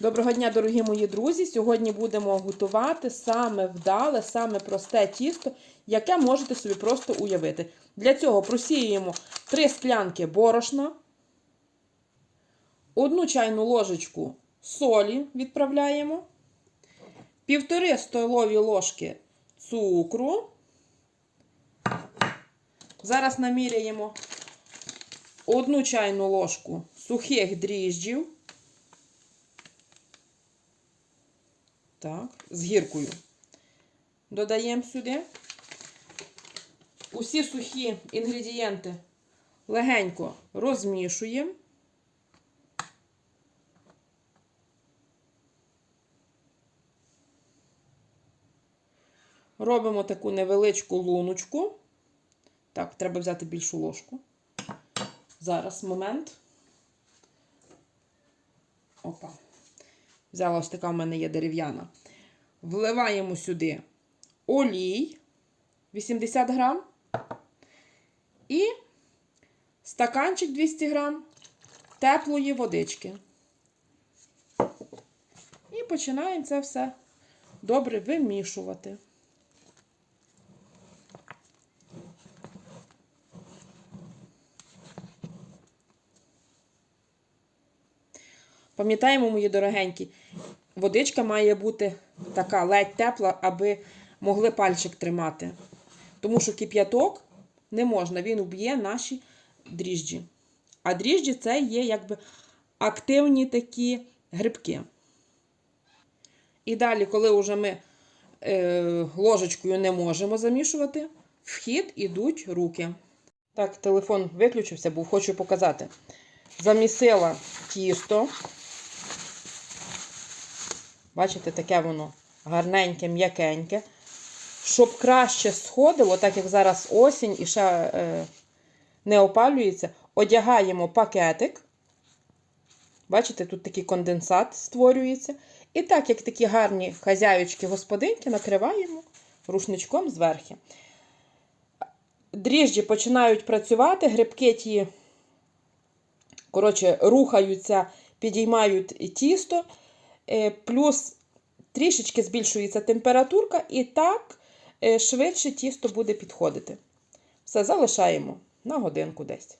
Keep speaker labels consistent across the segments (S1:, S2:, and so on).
S1: Доброго дня, дорогі мої друзі! Сьогодні будемо готувати саме вдале, саме просте тісто, яке можете собі просто уявити. Для цього просіюємо 3 склянки борошна, одну чайну ложечку солі відправляємо, півтори столові ложки цукру. Зараз наміряємо одну чайну ложку сухих дріжджів. Так, з гіркою. Додаємо сюди. Усі сухі інгредієнти легенько розмішуємо. Робимо таку невеличку луночку. Так, треба взяти більшу ложку. Зараз момент. Опа. Взяла ось така в мене є дерев'яна. Вливаємо сюди олій 80 грам і стаканчик 200 грам теплої водички. І починаємо це все добре вимішувати. Пам'ятаємо, мої дорогенькі, водичка має бути така ледь тепла, аби могли пальчик тримати. Тому що кип'яток не можна, він уб'є наші дріжджі. А дріжджі це є якби активні такі грибки. І далі, коли вже ми е, ложечкою не можемо замішувати, в хід ідуть руки. Так, телефон виключився, бо хочу показати. Замісила тісто. Бачите, таке воно гарненьке, м'якеньке. Щоб краще сходило, так як зараз осінь і ще е, не опалюється, одягаємо пакетик. Бачите, тут такий конденсат створюється. І так, як такі гарні хазяючки-господинки, накриваємо рушничком зверху. Дріжджі починають працювати, грибки ті, коротше, рухаються, підіймають тісто. Е, плюс трішечки збільшується температурка, і так е, швидше тісто буде підходити. Все, залишаємо на годинку десь.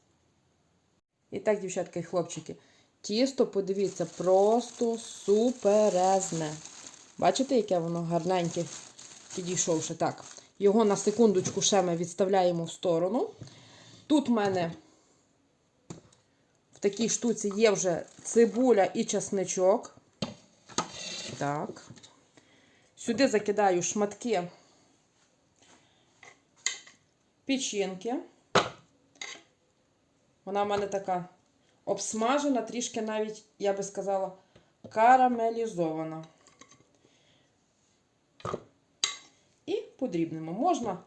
S1: І так, дівчатки і хлопчики, тісто, подивіться, просто суперезне. Бачите, яке воно гарненьке підійшовши. Так, його на секундочку ще ми відставляємо в сторону. Тут в мене в такій штуці є вже цибуля і часничок. Так. Сюди закидаю шматки печінки. Вона в мене така обсмажена, трішки навіть, я би сказала, карамелізована. І подрібнемо. Можна в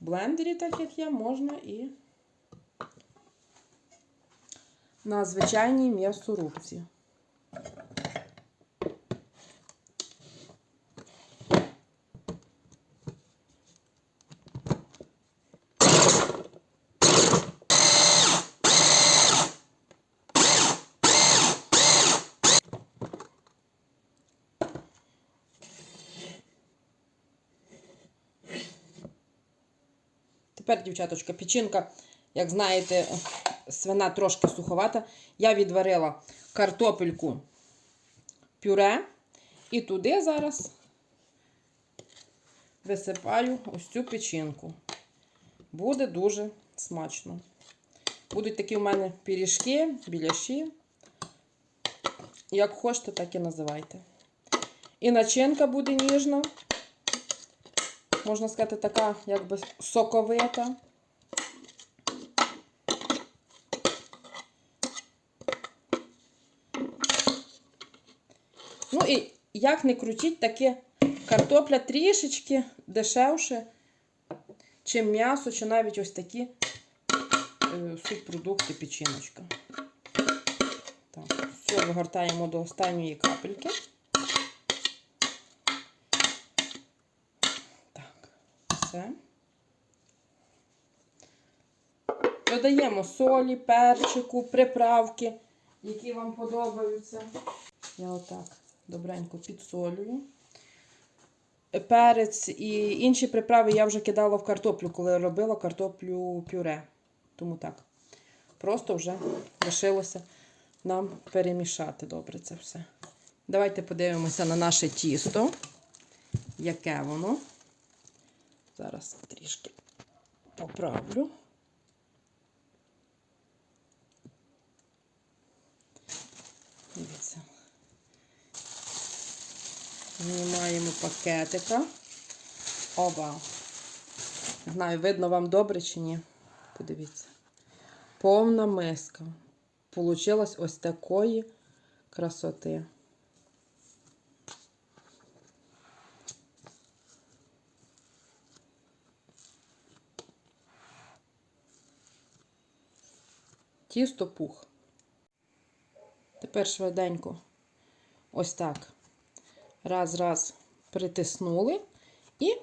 S1: блендері, так як я, можна і на звичайній м'ясорубці. Тепер, дівчаточка, печінка, як знаєте, свина трошки суховата. Я відварила картопельку пюре. І туди зараз висипаю ось цю печінку. Буде дуже смачно. Будуть такі у мене пиріжки, біляші. Як хочете, так і називайте. І начинка буде ніжна можна сказати, така якби соковита. Ну і як не крутіть, таке картопля трішечки дешевше, чим м'ясо, чи навіть ось такі е, субпродукти печіночка. Так, все, вигортаємо до останньої капельки. Все. Додаємо солі, перчику, приправки, які вам подобаються. Я отак добренько підсолюю. Перець і інші приправи я вже кидала в картоплю, коли робила картоплю пюре. Тому так. Просто вже лишилося нам перемішати добре це все. Давайте подивимося на наше тісто. Яке воно. Зараз трішки поправлю. Дивіться. Знімаємо пакетика. Оба. Знаю, видно вам добре чи ні. Подивіться. Повна миска. Получилась ось такої красоти. Тісто пух. Тепер швиденько ось так. Раз, раз притиснули і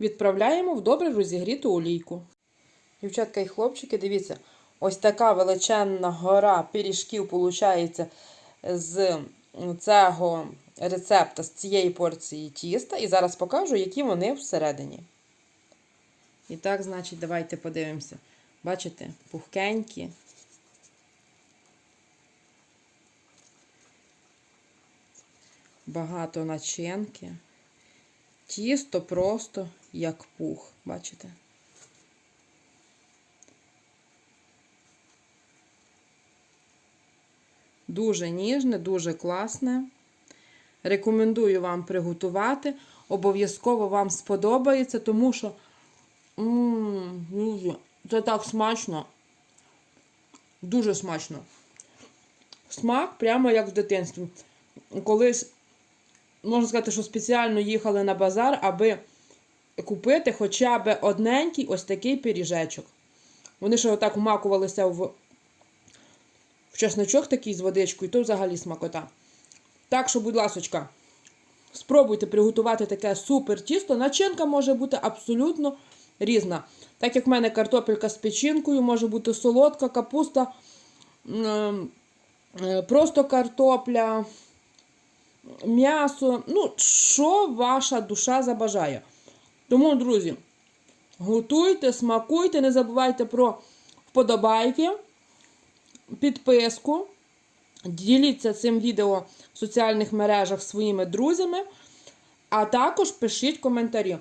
S1: відправляємо в добре розігріту олійку. Дівчатка і хлопчики, дивіться, ось така величезна гора пиріжків виходить з цього рецепта, з цієї порції тіста. І зараз покажу, які вони всередині. І так, значить, давайте подивимося. Бачите, пухкенькі. Багато начинки. Тісто просто як пух. Бачите? Дуже ніжне, дуже класне. Рекомендую вам приготувати. Обов'язково вам сподобається, тому що м, це так смачно. Дуже смачно. Смак прямо як в дитинстві. Колись, можна сказати, що спеціально їхали на базар, аби купити хоча б одненький ось такий пиріжечок. Вони ще отак вмакувалися в в чесночок такий з водичкою, то взагалі смакота. Так що, будь ласочка, спробуйте приготувати таке супер тісто. Начинка може бути абсолютно різна. Так як в мене картопелька з печінкою, може бути солодка, капуста, е, просто картопля, м'ясо. Ну, що ваша душа забажає. Тому, друзі, готуйте, смакуйте, не забувайте про вподобайки підписку. Діліться цим відео в соціальних мережах своїми друзями. А також пишіть коментарі.